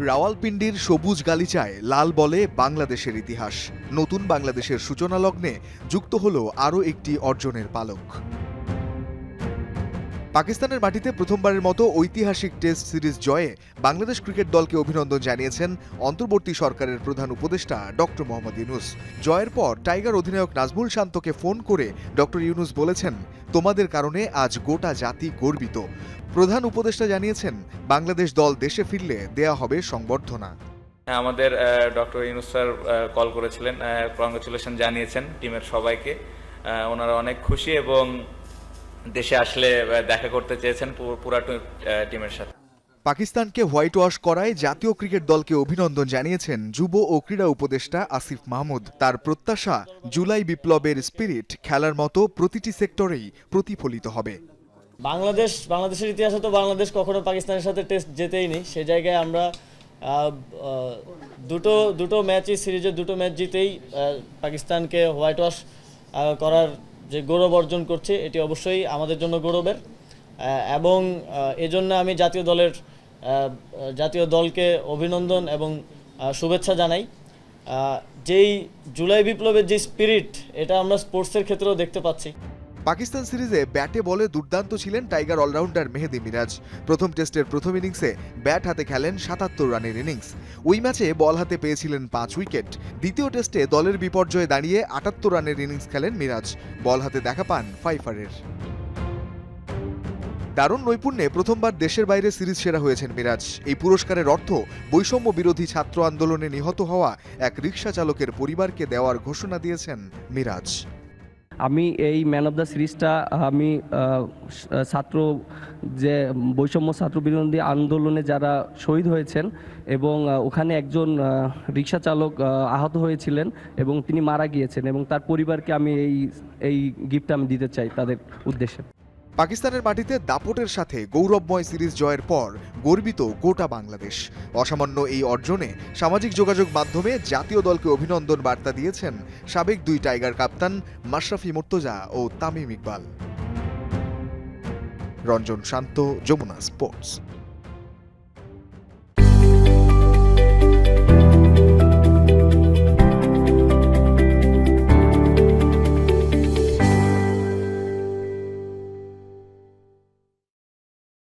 রাওয়ালপিন্ডির সবুজ গালিচায় লাল বলে বাংলাদেশের ইতিহাস। নতুন বাংলাদেশের সূচনা লগ্নে যুক্ত হল আরও একটি অর্জনের পালক। পাকিস্তানের মাটিতে প্রথমবারের মতো ঐতিহাসিক টেস্ট সিরিজ জয়ে বাংলাদেশ ক্রিকেট দলকে অভিনন্দন জানিয়েছেন অন্তর্বর্তী সরকারের প্রধান উপদেষ্টা ডক্টর মোহাম্মদ ইউনুস। জয়ের পর টাইগার অধিনায়ক নাজমুল শান্তকে ফোন করে ডক্টর ইউনুস বলেছেন তোমাদের কারণে আজ গোটা জাতি গর্বিত। প্রধান উপদেষ্টা জানিয়েছেন বাংলাদেশ দল দেশে ফিরলে দেয়া হবে সংবর্ধনা। হ্যাঁ, আমাদের ডক্টর ইউনুস স্যার কল করেছিলেন কংগ্রেচুলেশন জানিয়েছেন টিমের সবাইকে। ওনারা অনেক খুশি এবং দেশে আসলে দেখা করতে চেয়েছেন পুরা টিমের সাথে। পাকিস্তানকে হোয়াইট ওয়াশ করায় জাতীয় ক্রিকেট দলকে অভিনন্দন জানিয়েছেন যুব ও ক্রীড়া উপদেষ্টা আসিফ মাহমুদ। তার প্রত্যাশা জুলাই বিপ্লবের স্পিরিট খেলার মতো প্রতিটি সেক্টরেই প্রতিফলিত হবে। বাংলাদেশ বাংলাদেশের ইতিহাসে তো বাংলাদেশ কখনো পাকিস্তানের সাথে টেস্ট যেতেই নি সেই জায়গায় আমরা দুটো দুটো ম্যাচই সিরিজে দুটো ম্যাচ জিতেই পাকিস্তানকে হোয়াইট ওয়াশ করার যে গৌরব অর্জন করছে, এটি অবশ্যই আমাদের জন্য গৌরবের। এবং এজন্য আমি জাতীয় দলের জাতীয় দলকে অভিনন্দন এবং শুভেচ্ছা জানাই। যেই জুলাই বিপ্লবের যে স্পিরিট এটা আমরা স্পোর্টসের ক্ষেত্রেও দেখতে পাচ্ছি। পাকিস্তান সিরিজে ব্যাটে বলে দুর্দান্ত ছিলেন টাইগার অলরাউন্ডার মেহেদি মিরাজ। প্রথম টেস্টের প্রথম ইনিংসে ব্যাট হাতে খেলেন সাতাত্তর রানের ইনিংস। ওই ম্যাচে বল হাতে পেয়েছিলেন পাঁচ উইকেট। দ্বিতীয় টেস্টে দলের বিপর্যয়ে দাঁড়িয়ে আটাত্তর রানের ইনিংস খেলেন মিরাজ। বল হাতে দেখা পান ফাইফারের। দারুণ নৈপুণ্যে প্রথমবার দেশের বাইরে সিরিজ সেরা হয়েছেন মিরাজ। এই পুরস্কারের অর্থ বৈষম্য বিরোধী ছাত্র আন্দোলনে নিহত হওয়া এক রিকশা চালকের পরিবারকে দেওয়ার ঘোষণা দিয়েছেন মিরাজ। আমি এই ম্যান অফ দ্য সিরিজটা আমি ছাত্র যে, বৈষম্য ছাত্র বিরোধী আন্দোলনে যারা শহীদ হয়েছেন এবং ওখানে একজন রিক্সা চালক আহত হয়েছিলেন এবং তিনি মারা গিয়েছেন এবং তার পরিবারকে আমি এই এই গিফটটা আমি দিতে চাই তাদের উদ্দেশ্যে। পাকিস্তানের মাটিতে দাপটের সাথে গৌরবময় সিরিজ জয়ের পর গর্বিত গোটা বাংলাদেশ। অসামান্য এই অর্জনে সামাজিক যোগাযোগ মাধ্যমে জাতীয় দলকে অভিনন্দন বার্তা দিয়েছেন সাবেক দুই টাইগার কাপ্তান মাশরাফি মুর্তজা ও তামিম ইকবাল। রঞ্জন শান্ত, যমুনা স্পোর্টস।